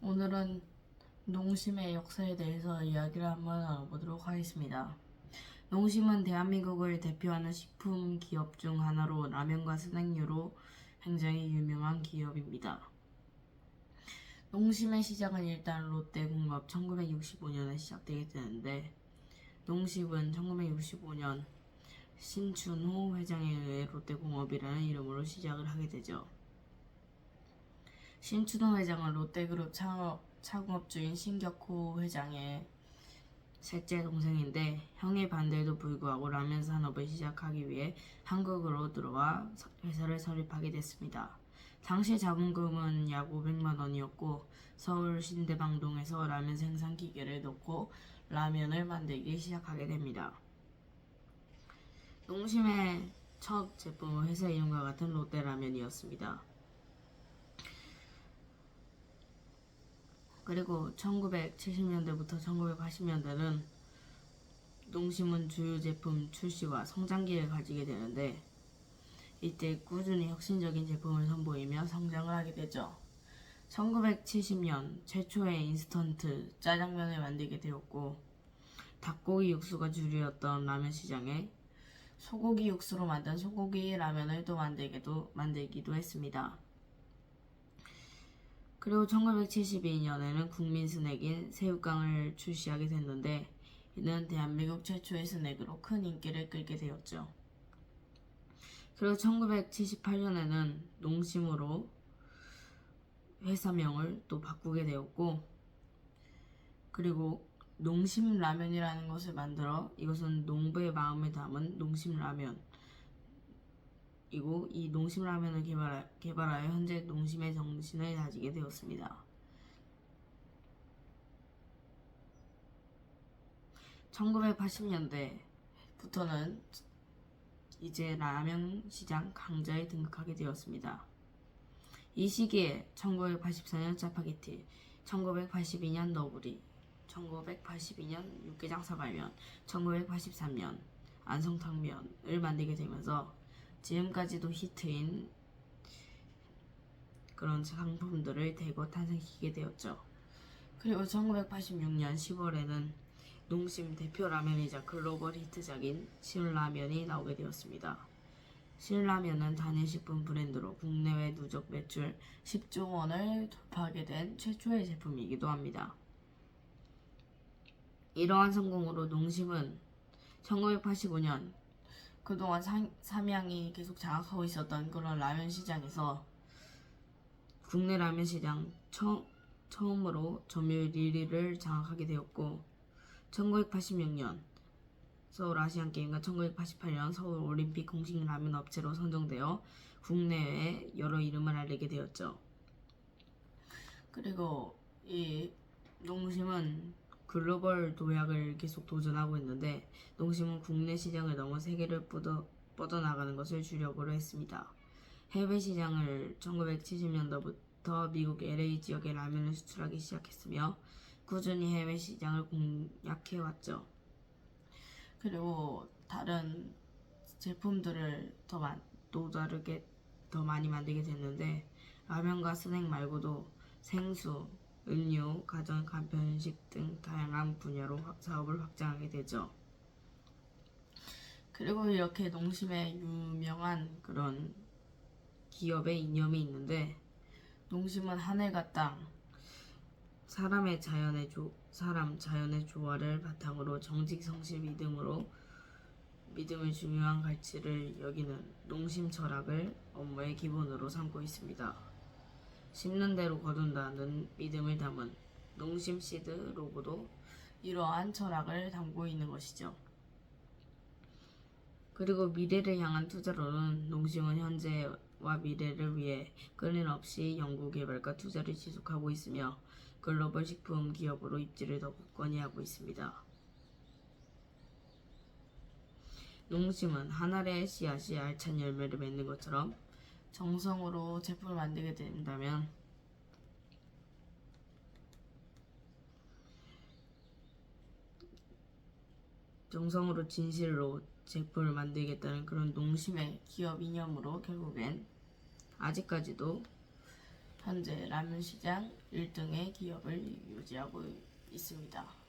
오늘은 농심의 역사에 대해서 이야기를 한번 나눠보도록 하겠습니다. 농심은 대한민국을 대표하는 식품 기업 중 하나로 라면과 스낵류로 굉장히 유명한 기업입니다. 농심의 시작은 일단 롯데공업 1965년에 시작되게 되는데 농심은 1965년 신춘호 회장에 의해 롯데공업이라는 이름으로 시작을 하게 되죠. 신춘호 회장은 롯데그룹 창업, 창업주인 신격호 회장의 셋째 동생인데 형의 반대에도 불구하고 라면 산업을 시작하기 위해 한국으로 들어와 서- 회사를 설립하게 됐습니다. 당시 자본금은 약 500만 원이었고 서울 신대방동에서 라면 생산 기계를 놓고 라면을 만들기 시작하게 됩니다. 농심의 첫 제품은 회사 이름과 같은 롯데라면이었습니다. 그리고 1970년대부터 1980년대는 농심은 주요 제품 출시와 성장기를 가지게 되는데 이때 꾸준히 혁신적인 제품을 선보이며 성장을 하게 되죠. 1970년 최초의 인스턴트 짜장면을 만들게 되었고 닭고기 육수가 주류였던 라면 시장에 소고기 육수로 만든 소고기 라면을 또 만들기도 만들기도 했습니다. 그리고 1972년에는 국민 스낵인 새우깡을 출시하게 됐는데 이는 대한민국 최초의 스낵으로 큰 인기를 끌게 되었죠. 그리고 1978년에는 농심으로 회사명을 또 바꾸게 되었고 그리고 농심 라면이라는 것을 만들어 이것은 농부의 마음을 담은 농심 라면 이고 이 농심 라면을 개발하, 개발하여 현재 농심의 정신을 다지게 되었습니다. 1980년대부터는 이제 라면 시장 강자에 등극하게 되었습니다. 이 시기에 1984년 짜파게티, 1982년 너구리, 1982년 육개장 사발면, 1983년 안성탕면을 만들게 되면서 지금까지도 히트인 그런 상품들을 대거 탄생시키게 되었죠. 그리고 1986년 10월에는 농심 대표 라면이자 글로벌 히트작인 신라면이 나오게 되었습니다. 신라면은 단일식품 브랜드로 국내외 누적 매출 10조 원을 돌파하게 된 최초의 제품이기도 합니다. 이러한 성공으로 농심은 1985년 그동안 상, 삼양이 계속 장악하고 있었던 그런 라면 시장에서 국내 라면 시장 처, 처음으로 점유율 1위를 장악하게 되었고 1986년 서울 아시안 게임과 1988년 서울 올림픽 공식 라면 업체로 선정되어 국내외에 여러 이름을 알리게 되었죠. 그리고 이 농심은 글로벌 도약을 계속 도전하고 있는데 농심은 국내 시장을 넘어 세계를 뻗어, 뻗어나가는 것을 주력으로 했습니다. 해외 시장을 1970년대부터 미국 LA 지역에 라면을 수출하기 시작했으며 꾸준히 해외 시장을 공략해왔죠. 그리고 다른 제품들을 더 많, 또 다르게 더 많이 만들게 됐는데 라면과 스낵 말고도 생수, 음료, 가전 간편식 등 다양한 분야로 확- 사업을 확장하게 되죠. 그리고 이렇게 농심의 유명한 그런 기업의 이념이 있는데 농심은 하늘과 땅, 사람의 자연의 조, 사람 자연의 조화를 바탕으로 정직 성실 믿음으로 믿음을 중요한 가치를 여기는 농심 철학을 업무의 기본으로 삼고 있습니다. 심는 대로 거둔다는 믿음을 담은 농심 시드 로고도 이러한 철학을 담고 있는 것이죠. 그리고 미래를 향한 투자로는 농심은 현재와 미래를 위해 끊임없이 연구 개발과 투자를 지속하고 있으며 글로벌 식품 기업으로 입지를 더 굳건히 하고 있습니다. 농심은 한 알의 씨앗이 알찬 열매를 맺는 것처럼 정성으로 제품을 만들게 된다면 정성으로 진실로 제품을 만들겠다는 그런 농심의 기업 이념으로 결국엔 아직까지도 현재 라면 시장 1등의 기업을 유지하고 있습니다.